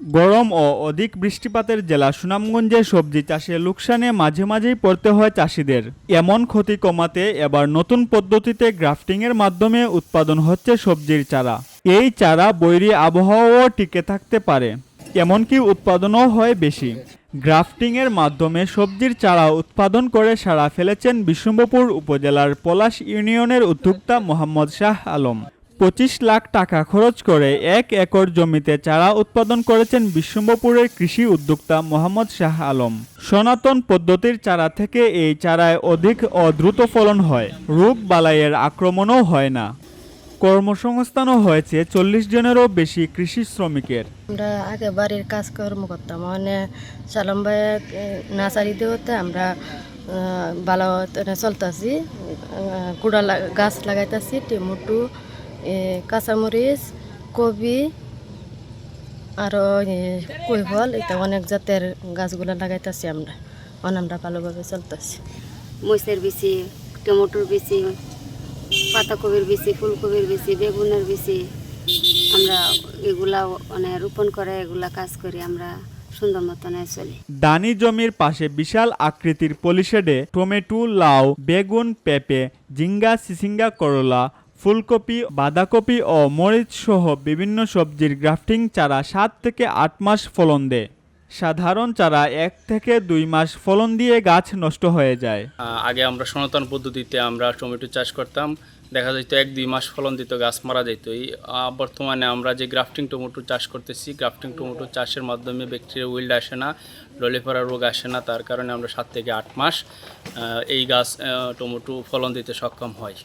গরম ও অধিক বৃষ্টিপাতের জেলা সুনামগঞ্জে সবজি চাষে লোকসানে মাঝে মাঝেই পড়তে হয় চাষিদের। এমন ক্ষতি কমাতে এবার নতুন পদ্ধতিতে গ্রাফটিংয়ের মাধ্যমে উৎপাদন হচ্ছে সবজির চারা। এই চারা বৈরী আবহাওয়াও টিকে থাকতে পারে, এমনকি উৎপাদনও হয় বেশি। গ্রাফটিংয়ের মাধ্যমে সবজির চারা উৎপাদন করে সাড়া ফেলেছেন বিষ্ণুপুর উপজেলার পলাশ ইউনিয়নের উদ্যোক্তা মোহাম্মদ শাহ আলম। পঁচিশ লাখ টাকা খরচ করে এক একর জমিতে চারা উৎপাদন করেছেন বিশ্বম্ভপুরের কৃষি উদ্যোক্তা মোহাম্মদ শাহ আলম। সনাতন পদ্ধতির চারা থেকে এই চারায় অধিক ও দ্রুত ফলন হয়। রোগ বালাইয়ের আক্রমণও হয় না। কর্মসংস্থানও হয়েছে চল্লিশ জনেরও বেশি কৃষি শ্রমিকের। আমরা আগে বাড়ির কাজকর্ম করতাম মানে সালাম ভাই দেওয়াতে আমরা ভালো চলতেছি কুড়া গাছ লাগাইতেছি, টমেটো কাঁচামরিচ কবি আরও কই ফল এটা অনেক জাতের গাছগুলো লাগাইতেছি আমরা। আমরা ভালোভাবে চলতেছি। মরিচের বিচি টমেটোর বিচি পাতাকপির বিচি ফুলকপির বিচি বেগুনের বিচি আমরা এগুলা মানে রোপণ করে এগুলা কাজ করি আমরা সুন্দর মতনে চলি। দানি জমির পাশে বিশাল আকৃতির পলিশেডে টমেটো লাউ বেগুন পেঁপে জিঙ্গা সিসিঙ্গা করলা ফুলকপি, বাঁধাকপি ও মরিচ সহ বিভিন্ন সবজির গ্রাফটিং চারা সাত থেকে আট মাস ফলন দেয়। সাধারণ চারা এক থেকে দুই মাস ফলন দিয়ে গাছ নষ্ট হয়ে যায়। আগে আমরা সনাতন পদ্ধতিতে আমরা টমেটো চাষ করতাম। দেখা যেত এক দুই মাস ফলন দিত, গাছ মারা যেত এই বর্তমানে আমরা যে গ্রাফটিং টমেটো চাষ করতেছি, গ্রাফটিং টমেটো চাষের মাধ্যমে ব্যাকটেরিয়া উইল্ড আসে না ললিপরা রোগ আসে না, তার কারণে আমরা সাত থেকে আট মাস এই গাছ টমেটো ফলন দিতে সক্ষম হয়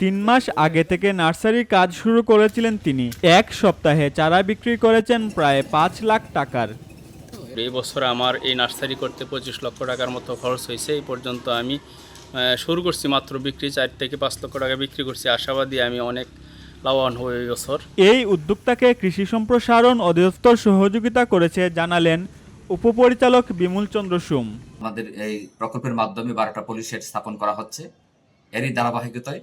তিন মাস আগে থেকে নার্সারির কাজ শুরু করেছিলেন তিনি। এক সপ্তাহে চারা বিক্রি করেছেন প্রায় পাঁচ লাখ টাকার। এই বছর আমার এই নার্সারি করতে পঁচিশ লক্ষ টাকার মতো খরচ হয়েছে। এই পর্যন্ত আমি শুরু করছি মাত্র বিক্রি চার থেকে পাঁচ লক্ষ টাকা বিক্রি করছি। আশাবাদী আমি অনেক লাভবান হব এই বছর। এই উদ্যোক্তাকে কৃষি সম্প্রসারণ অধিদপ্তর সহযোগিতা করেছে জানালেন উপপরিচালক বিমল চন্দ্র সুম। আমাদের এই প্রকল্পের মাধ্যমে বারোটা পুলিশ শেড স্থাপন করা হচ্ছে। এরই ধারাবাহিকতায়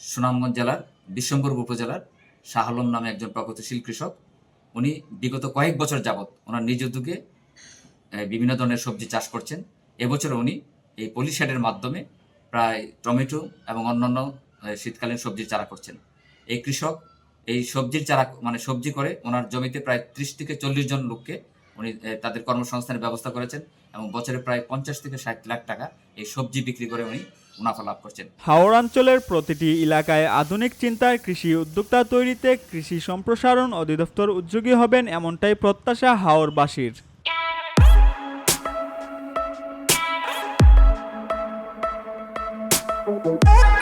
সুনামগঞ্জ জেলার বিশ্বম্বর উপজেলার শাহ আলম নামে একজন প্রগতিশীল কৃষক। উনি বিগত কয়েক বছর যাবৎ ওনার নিজ উদ্যোগে বিভিন্ন ধরনের সবজি চাষ করছেন। এবছর উনি এই পলি শেডের মাধ্যমে প্রায় টমেটো এবং অন্যান্য শীতকালীন সবজির চারা করছেন। এই কৃষক এই সবজির চারা মানে সবজি করে ওনার জমিতে প্রায় ত্রিশ থেকে চল্লিশ জন লোককে উনি তাদের কর্মসংস্থানের ব্যবস্থা করেছেন এবং বছরে প্রায় পঞ্চাশ থেকে ষাট লাখ টাকা এই সবজি বিক্রি করে উনি মুনাফা লাভ করছেন হাওড়াঞ্চলের প্রতিটি এলাকায় আধুনিক চিন্তায় কৃষি উদ্যোক্তা তৈরিতে কৃষি সম্প্রসারণ অধিদপ্তর উদ্যোগী হবেন এমনটাই প্রত্যাশা হাওড়বাসীর Thank you.